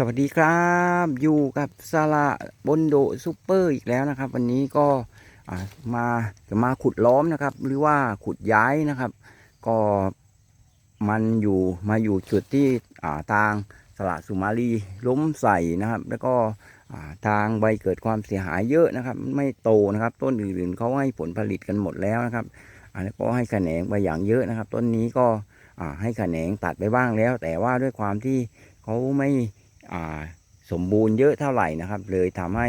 สวัสดีครับอยู่กับสละบนโดซูเปอร์อีกแล้วนะครับ วันนี้ก็มาจะมาขุดล้อมนะครับ หรือว่าขุดย้ายนะครับ ก็มันอยู่มาอยู่จุดที่ทางสละสุมาลีล้มใส่นะครับ แล้วก็ทางใบเกิดความเสียหายเยอะนะครับ ไม่โตนะครับ ต้นอื่นๆเขาให้ผลผลิตกันหมดแล้วนะครับแล้วก็ให้แขนงไปอย่างเยอะนะครับ ต้นนี้ก็ให้แขนงตัดไปบ้างแล้ว แต่ว่าด้วยความที่เขาไม่ สมบูรณ์เยอะเท่าไหร่นะครับ เลยทำให้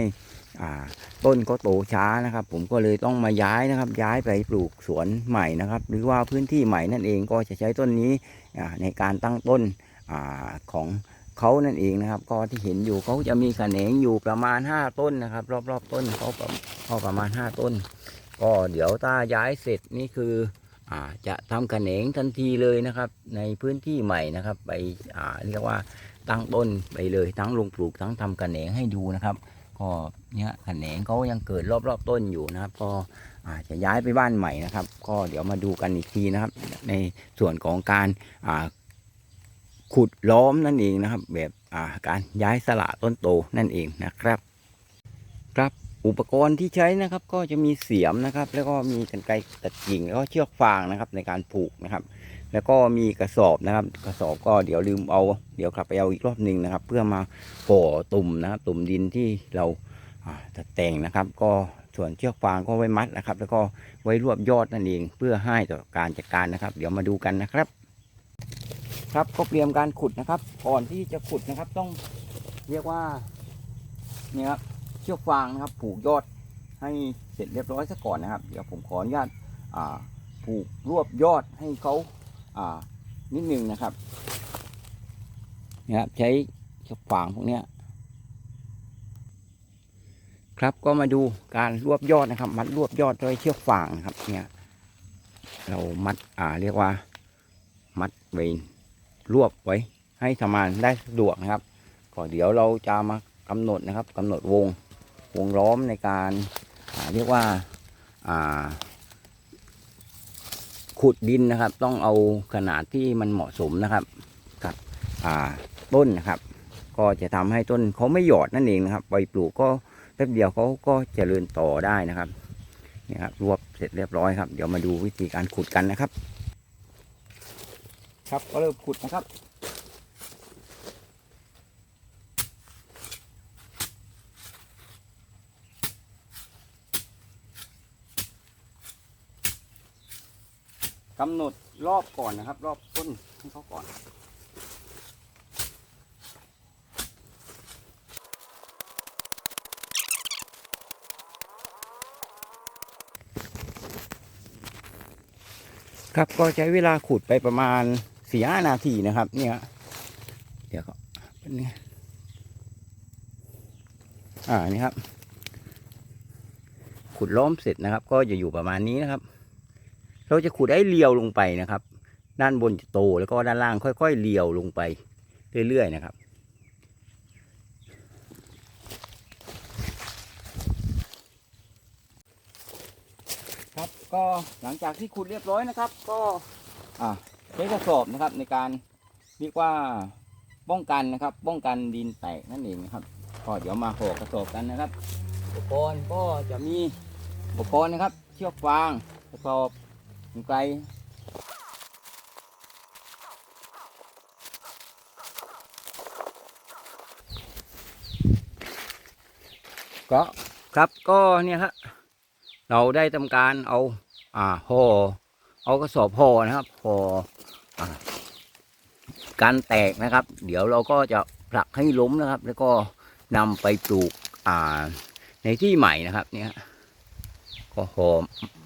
ต้นก็โตช้านะครับ ผมก็เลยต้องมาย้ายนะครับ ย้ายไปปลูกสวนใหม่นะครับ หรือว่าพื้นที่ใหม่นั่นเองก็จะใช้ต้นนี้ในการตั้งต้นอของเขานั่นเองนะครับ ก็ที่เห็นอยู่เขาจะมีแขนงอยู่ประมาณ 5 ต้นนะครับ รอบๆต้นเขาประเขาประมาณ 5 ต้น ก็เดี๋ยวถ้าย้ายเสร็จนี่คือจะทำแขนงทันทีเลยนะครับ ในพื้นที่ใหม่นะครับ ไปเรียกว่า ตั้งต้นไปเลยทั้งลงปลูกทั้งทำกระแหนงให้ดูนะครับ ก็เนี่ยกระแหนงเขายังเกิดรอบๆต้นอยู่นะครับ ก็อาจจะย้ายไปบ้านใหม่นะครับ ก็เดี๋ยวมาดูกันอีกทีนะครับ ในส่วนของการขุดล้อมนั่นเองนะครับ แบบการย้ายสละต้นโตนั่นเองนะครับ ครับอุปกรณ์ที่ใช้นะครับก็จะมีเสียมนะครับ แล้วก็มีกรรไกรตัดกิ่งแล้วก็เชือกฟางนะครับในการผูกนะครับ แล้วก็มีกระสอบนะครับ กระสอบก็เดี๋ยวลืมเอา เดี๋ยวกลับไปเอาอีกรอบหนึ่งนะครับ เพื่อมาก่อตุ่มนะครับตุ่มดินที่เราอ่าจะแต่งนะครับ ก็ส่วนเชือกฟางก็ไว้มัดนะครับ แล้วก็ไว้รวบยอดนั่นเอง เพื่อให้ต่อการจัดการนะครับ เดี๋ยวมาดูกันนะครับ ครับก็เตรียมการขุดนะครับ ก่อนที่จะขุดนะครับ ต้องเรียกว่าเนี่ยครับเชือกฟางนะครับ ผูกยอดให้เสร็จเรียบร้อยซะก่อนนะครับ เดี๋ยวผมขออนุญาตผูกรวบยอดให้เขา นิดนึงนะครับนะครับ ใช้เชือกฟางพวกเนี้ยครับก็มาดูการรวบยอดนะครับ มัดรวบยอดด้วยเชือกฟางนะครับ เนี่ย เรามัดอ่าเรียกว่า มัดไว้รวบไว้ ให้ทำงานได้สะดวกนะครับก็เดี๋ยวเราจะมากำหนดนะครับกำหนดวงวงล้อมในการาเรียกว่าอ่า ขุดดินนะครับ ต้องเอาขนาดที่มันเหมาะสมนะครับกับต้นนะครับ ก็จะทำให้ต้นเขาไม่หยอดนั่นเองนะครับใบปลูกก็แป๊บเดียวเขาก็จเจริญต่อได้นะครับนี่ครับรวบเสร็จเรียบร้อยครับ เดี๋ยวมาดูวิธีการขุดกันนะครับ ครับก็เริ่มขุดนะครับ กำหนดรอบก่อนนะครับ รอบต้นให้เขาก่อน ครับก็ใช้เวลาขุดไปประมาณสี่ห้านาทีนะครับ เนี่ยเดี๋ยวก็เป็นไงอ่านี่ครับ ขุดล้อมเสร็จนะครับ ก็จะอยู่ประมาณนี้นะครับ เราจะขุดให้เลียวลงไปนะครับ ด้านบนจะโตแล้วก็ด้านล่างค่อย ๆเลียวลงไปเรื่อยๆนะครับครับก็หลังจากที่ขุดเรียบร้อยนะครับ ก็อ่าใช้กระสอบนะครับในการเรียกว่าป้องกันนะครับ ป้องกันดินแตกนั่นเองนะครับก็เดี๋ยวมาห่อกระสอบกันนะครับ อุปกรณ์ก็จะมีอุปกรณ์นะครับ เชือกฟางกระสอบ กรรไกรก็ครับก็เนี่ยครับเราได้ทำการเอาอ่าห่อเอากระสอบห่อนะครับห่ออการแตกนะครับ เดี๋ยวเราก็จะผลักให้ล้มนะครับ แล้วก็นำไปปลูกอ่าในที่ใหม่นะครับเนี่ยก็ห่อ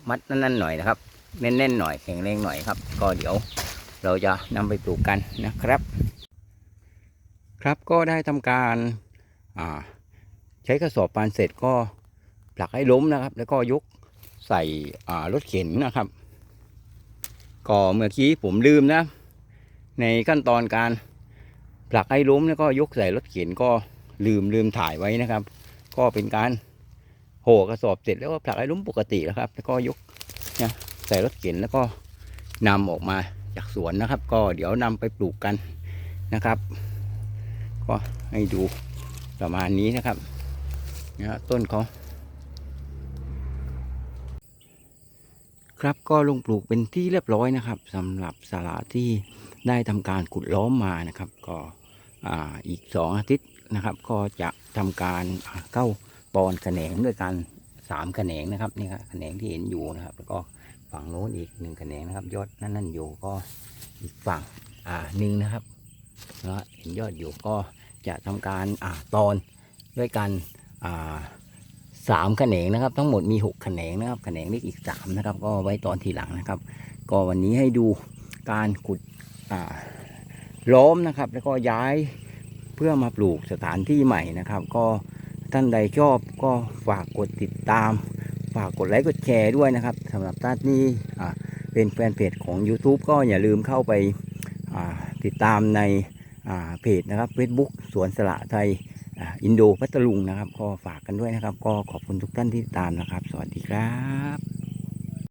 มัดนั่นๆหน่อยนะครับ แน่นๆหน่อยแข็งแรงหน่อยครับ ก็เดี๋ยวเราจะนำไปปลูกกันนะครับ ครับก็ได้ทำการาใช้กระสอบปานเสร็จก็ผลักให้ล้มนะครับ แล้วก็ยกใส่รถเข็นนะครับ ก็เมื่อกี้ผมลืมนะ ในขั้นตอนการผลักให้ล้มแล้วก็ยกใส่รถเข็นก็ลืมลืมถ่ายไว้นะครับ ก็เป็นการโห่กระสอบเสร็จแล้วก็ผลักให้ล้มปกติแล้วครับ แล้วก็ยก ใส่รถเข็นแล้วก็นำออกมาจากสวนนะครับ ก็เดี๋ยวนำไปปลูกกันนะครับ ก็ให้ดูประมาณนี้นะครับนะฮะต้นเขาครับก็ลงปลูกเป็นที่เรียบร้อยนะครับสำหรับสาระที่ได้ทำการขุดล้อมมานะครับ ก็อ่าอีกสองอาทิตย์นะครับ ก็จะทำการเข้าตอนแขนงด้วยกัน สามแขนงนะครับนี่ครับแขนงที่เห็นอยู่นะครับ แล้วก็ฝั่งโน้นอีกหนึ่งแขนงนะครับ ยอดนั่นนั่นอยู่ก็อีกฝั่งอ่าหนึ่งนะครับแล้วเห็นยอดอยู่ก็จะทำการอ่าตอนด้วยกันอ่าสามแขนงนะครับ ทั้งหมดมีหกแขนงนะครับแขนงเล็กอีกสามนะครับ ก็ไว้ตอนทีหลังนะครับ ก็วันนี้ให้ดูการขุดอ่าล้อมนะครับ แล้วก็ย้ายเพื่อมาปลูกสถานที่ใหม่นะครับ ก็ ท่านใดชอบก็ฝากกดติดตาม ฝากกดไลค์กดแชร์ด้วยนะครับสำหรับท่านที่เป็นแฟนเพจของ YouTube ก็อย่าลืมเข้าไปาติดตามในเพจนะครับ Facebook สวนสละไทยอินโดพัทลุงนะครับ ก็ฝากกันด้วยนะครับ ก็ขอบคุณทุกท่านที่ติดตามนะครับ สวัสดีครับ